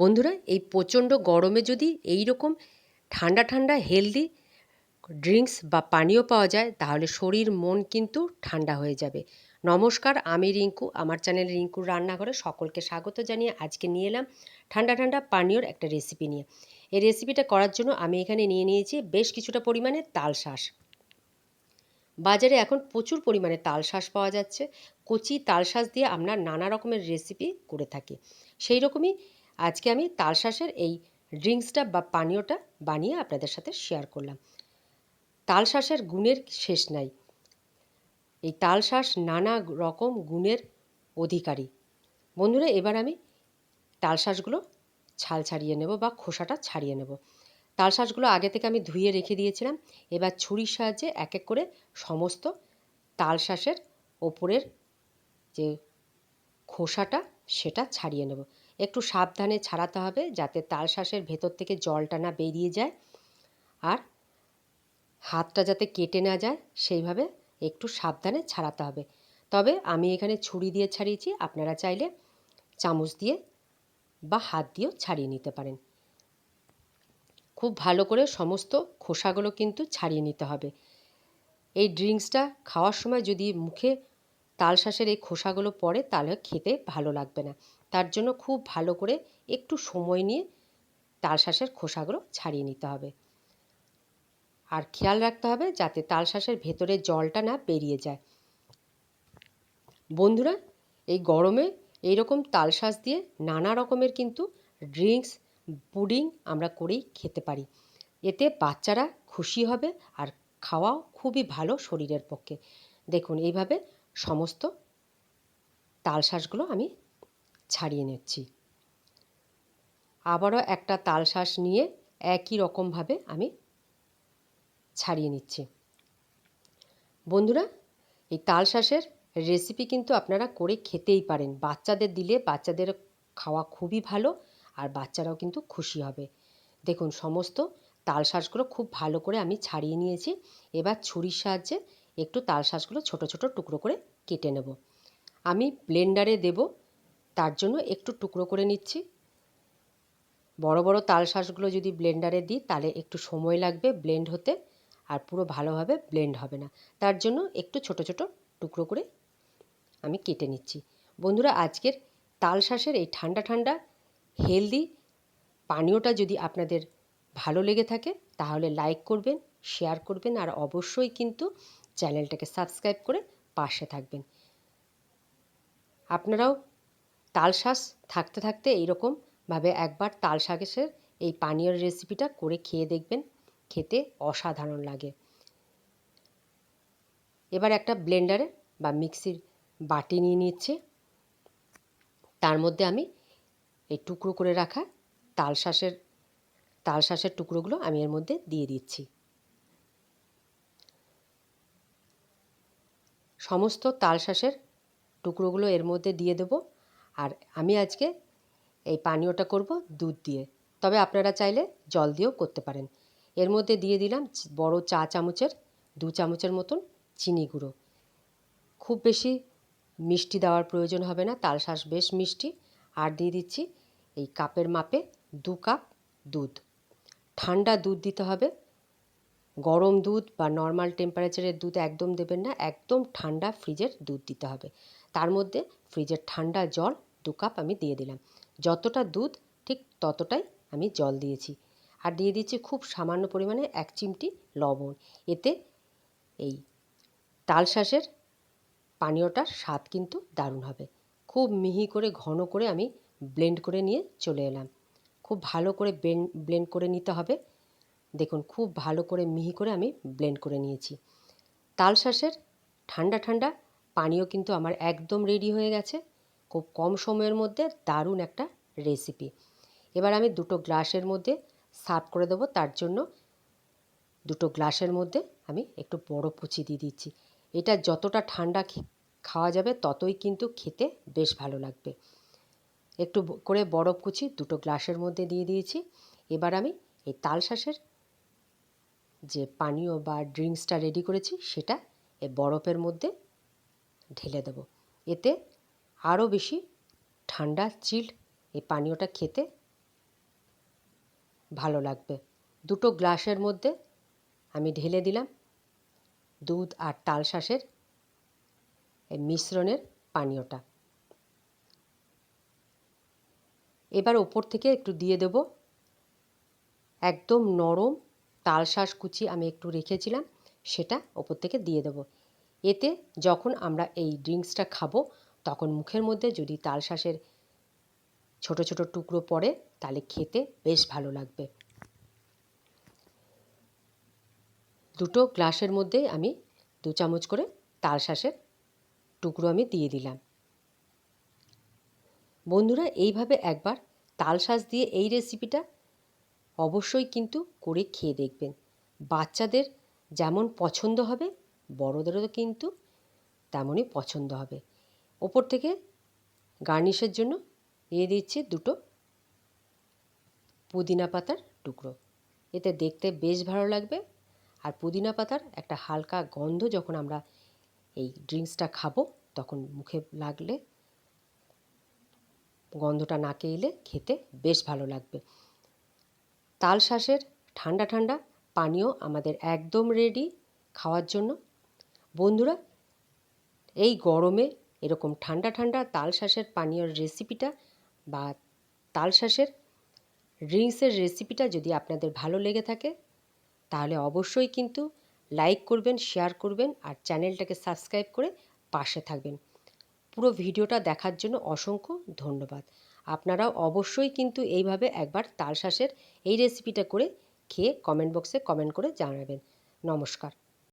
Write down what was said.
বন্ধুরা, এই প্রচণ্ড গরমে যদি এই রকম ঠান্ডা ঠান্ডা হেলদি ড্রিঙ্কস বা পানীয় পাওয়া যায়, তাহলে শরীর, মন কিন্তু ঠান্ডা হয়ে যাবে। নমস্কার, আমি রিঙ্কু। আমার চ্যানেল রিঙ্কুর রান্নাঘরে সকলকে স্বাগত জানিয়ে আজকে নিয়ে এলাম ঠান্ডা ঠান্ডা পানীয়র একটা রেসিপি নিয়ে। এই রেসিপিটা করার জন্য আমি এখানে নিয়ে নিয়েছি বেশ কিছুটা পরিমাণে তাল শাঁস। বাজারে এখন প্রচুর পরিমাণে তাল শাঁস পাওয়া যাচ্ছে। কচি তাল শাঁস দিয়ে আমরা নানা রকমের রেসিপি করে থাকি। সেই রকমই আজকে আমি তালশাঁসের এই ড্রিঙ্কসটা বা পানীয়টা বানিয়ে আপনাদের সাথে শেয়ার করলাম। তালশাঁসের গুণের শেষ নাই। এই তালশাঁস নানা রকম গুণের অধিকারী। বন্ধুরা, এবার আমি তালশাঁসগুলো ছাল ছাড়িয়ে নেব বা খোসাটা ছাড়িয়ে নেব। তালশাঁসগুলো আগে থেকে আমি ধুয়ে রেখে দিয়েছিলাম। এবার ছুরির সাহায্যে এক এক করে সমস্ত তালশাঁসের ওপরের যে খোসাটা, সেটা ছাড়িয়ে নেব। একটু সাবধানে ছাড়াতে হবে যাতে তালশাঁসের ভেতর থেকে জলটা না বেরিয়ে যায়। আর হাতটা যাতে কেটে না যায়, সেইভাবে একটু সাবধানে ছাড়াতে হবে। তবে আমি এখানে ছুরি দিয়ে ছাড়িয়েছি, আপনারা চাইলে চামচ দিয়ে বা হাত দিয়েও ছাড়িয়ে নিতে পারেন। খুব ভালো করে সমস্ত খোসাগুলো কিন্তু ছাড়িয়ে নিতে হবে। এই ড্রিঙ্কসটা খাওয়ার সময় যদি মুখে তালশাঁসের এই খোসাগুলো পড়ে, তাহলে খেতে ভালো লাগবে না। তার জন্য খুব ভালো করে একটু সময় নিয়ে তালশাঁসের খোসাগুলো ছাড়িয়ে নিতে হবে। আর খেয়াল রাখতে হবে যাতে তালশাঁসের ভেতরে জলটা না বেরিয়ে যায়। বন্ধুরা, এই গরমে এইরকম তালশাঁস দিয়ে নানা রকমের কিন্তু ড্রিঙ্কস, পুডিং আমরা করেই খেতে পারি। এতে বাচ্চারা খুশি হবে আর খাওয়াও খুবই ভালো শরীরের পক্ষে। দেখুন, এইভাবে সমস্ত তালশাঁসগুলো আমি ছাড়িয়ে নিচ্ছি। আবারও একটা তালশাঁস নিয়ে একই রকমভাবে আমি ছাড়িয়ে নিচ্ছি। বন্ধুরা, এই তালশাঁসের রেসিপি কিন্তু আপনারা করে খেতেই পারেন। বাচ্চাদের দিলে বাচ্চাদের খাওয়া খুবই ভালো আর বাচ্চারাও কিন্তু খুশি হবে। দেখুন, সমস্ত তালশাঁসগুলো খুব ভালো করে আমি ছাড়িয়ে নিয়েছি। এবার ছুরির সাহায্যে একটু তালশাঁসগুলো ছোট ছোট টুকরো করে কেটে নেব। আমি ব্লেন্ডারে দেব তার জন্য একটু টুকরো করে নিচ্ছি। বড় বড় তাল শাঁসগুলো যদি ব্লেন্ডারে দিই, তাহলে একটু সময় লাগবে ব্লেন্ড হতে আর পুরো ভালোভাবে ব্লেন্ড হবে না। তার জন্য একটু ছোট ছোট টুকরো করে আমি কেটে নিচ্ছি। বন্ধুরা, আজকের তাল শাঁসের এই ঠান্ডা ঠান্ডা, হেলদি পানীয়টা যদি আপনাদের ভালো লেগে থাকে, তাহলে লাইক করবেন, শেয়ার করবেন আর অবশ্যই কিন্তু চ্যানেলটাকে সাবস্ক্রাইব করে পাশে থাকবেন। আপনারাও তাল শাঁস থাকতে থাকতে এইরকমভাবে একবার তাল শাকের এই পানীয় রেসিপিটা করে খেয়ে দেখবেন। খেতে অসাধারণ লাগে। এবার একটা ব্লেন্ডারে বা মিক্সির বাটি নিয়ে নিচ্ছে। তার মধ্যে আমি এই টুকরো করে রাখা তাল শাঁসের তাল শাঁসের টুকরোগুলো আমি এর মধ্যে দিয়ে দিচ্ছি। সমস্ত তাল শাঁসের টুকরোগুলো এর মধ্যে দিয়ে দেবো। আর আমি আজকে এই পানীয়টা করব দুধ দিয়ে। তবে আপনারা চাইলে জল দিয়েও করতে পারেন। এর মধ্যে দিয়ে দিলাম বড় চা চামচের, দু চামচের মতন চিনি গুঁড়ো। খুব বেশি মিষ্টি দেওয়ার প্রয়োজন হবে না তাল শাঁস বেশ মিষ্টি। আর দিয়ে দিচ্ছি এই কাপের মাপে দু কাপ দুধ। ঠান্ডা দুধ দিতে হবে। গরম দুধ বা নর্মাল টেম্পারেচারের দুধ একদম দেবেন না, একদম ঠান্ডা ফ্রিজের দুধ দিতে হবে। তার মধ্যে ফ্রিজের ঠান্ডা জল দু কাপ আমি দিয়ে দিলাম। যতটা দুধ, ঠিক ততটাই আমি জল দিয়েছি। আর দিয়ে দিচ্ছি খুব সামান্য পরিমাণে এক চিমটি লবণ। এতে এই তালশাঁসের পানীয়টার স্বাদ কিন্তু দারুণ হবে। খুব মিহি করে, ঘন করে আমি ব্লেন্ড করে নিয়ে চলে এলাম। খুব ভালো করে ব্লেন্ড করে নিতে হবে। দেখুন, খুব ভালো করে মিহি করে আমি ব্লেন্ড করে নিয়েছি। তালশাঁসের ঠান্ডা ঠান্ডা পানীয় কিন্তু আমার একদম রেডি হয়ে গেছে। খুব কম সময়ের মধ্যে দারুণ একটা রেসিপি এবার আমি দুটো গ্লাসের মধ্যে সার্ভ করে দেবো, তার জন্য দুটো গ্লাসের মধ্যে আমি একটু বরফ কুচি দিয়ে দিচ্ছি। এটা যতটা ঠান্ডা খাওয়া যাবে ততই কিন্তু খেতে বেশ ভালো লাগবে। একটু করে বরফ কুচি দুটো গ্লাসের মধ্যে দিয়ে দিয়েছি। এবার আমি এই তালশাঁসের যে পানীয় বা ড্রিঙ্কসটা রেডি করেছি, সেটা এই বরফের মধ্যে ঢেলে দেবো। এতে আরও বেশি ঠান্ডা চিল্ড এই পানীয়টা খেতে ভালো লাগবে। দুটো গ্লাসের মধ্যে আমি ঢেলে দিলাম দুধ আর তালশাঁসের এই মিশ্রণের পানীয়টা। এবার ওপর থেকে একটু দিয়ে দেব। একদম নরম তালশাঁস কুচি আমি একটু রেখেছিলাম, সেটা ওপর থেকে দিয়ে দেব। এতে যখন আমরা এই ড্রিঙ্কসটা খাব তখন মুখের মধ্যে যদি তালশাঁসের ছোট ছোট টুকরো পড়ে, তাহলে খেতে বেশ ভালো লাগবে। দুটো গ্লাসের মধ্যে আমি দু চামচ করে তালশাঁসের টুকরো আমি দিয়ে দিলাম। বন্ধুরা, এইভাবে একবার তালশাঁস দিয়ে এই রেসিপিটা অবশ্যই কিন্তু করে খেয়ে দেখবেন। বাচ্চাদের যেমন পছন্দ হবে, বড়োদেরও কিন্তু তেমনই পছন্দ হবে। ওপর থেকে গার্নিশের জন্য দিয়ে দিচ্ছি দুটো পুদিনা পাতার টুকরো। এতে দেখতে বেশ ভালো লাগবে। আর পুদিনা পাতার একটা হালকা গন্ধ যখন আমরা এই ড্রিঙ্কসটা খাব, তখন মুখে লাগলে গন্ধটা নাকে এলে খেতে বেশ ভালো লাগবে। তালশাঁসের ঠান্ডা ঠান্ডা পানীয় আমাদের একদম রেডি খাওয়ার জন্য। বন্ধুরা, এই গরমে এরকম ঠান্ডা ঠান্ডা তালশাঁসের পানীয়র রেসিপিটা বা তালশাঁসের ড্রিঙ্কসের রেসিপিটা যদি আপনাদের ভালো লেগে থাকে, তাহলে অবশ্যই কিন্তু লাইক করবেন শেয়ার করবেন আর চ্যানেলটাকে সাবস্ক্রাইব করে পাশে থাকবেন। পুরো ভিডিওটা দেখার জন্য অসংখ্য ধন্যবাদ। আপনারাও অবশ্যই কিন্তু এইভাবে একবার তালশাঁসের এই রেসিপিটা করে খেয়ে কমেন্ট বক্সে কমেন্ট করে জানাবেন। নমস্কার।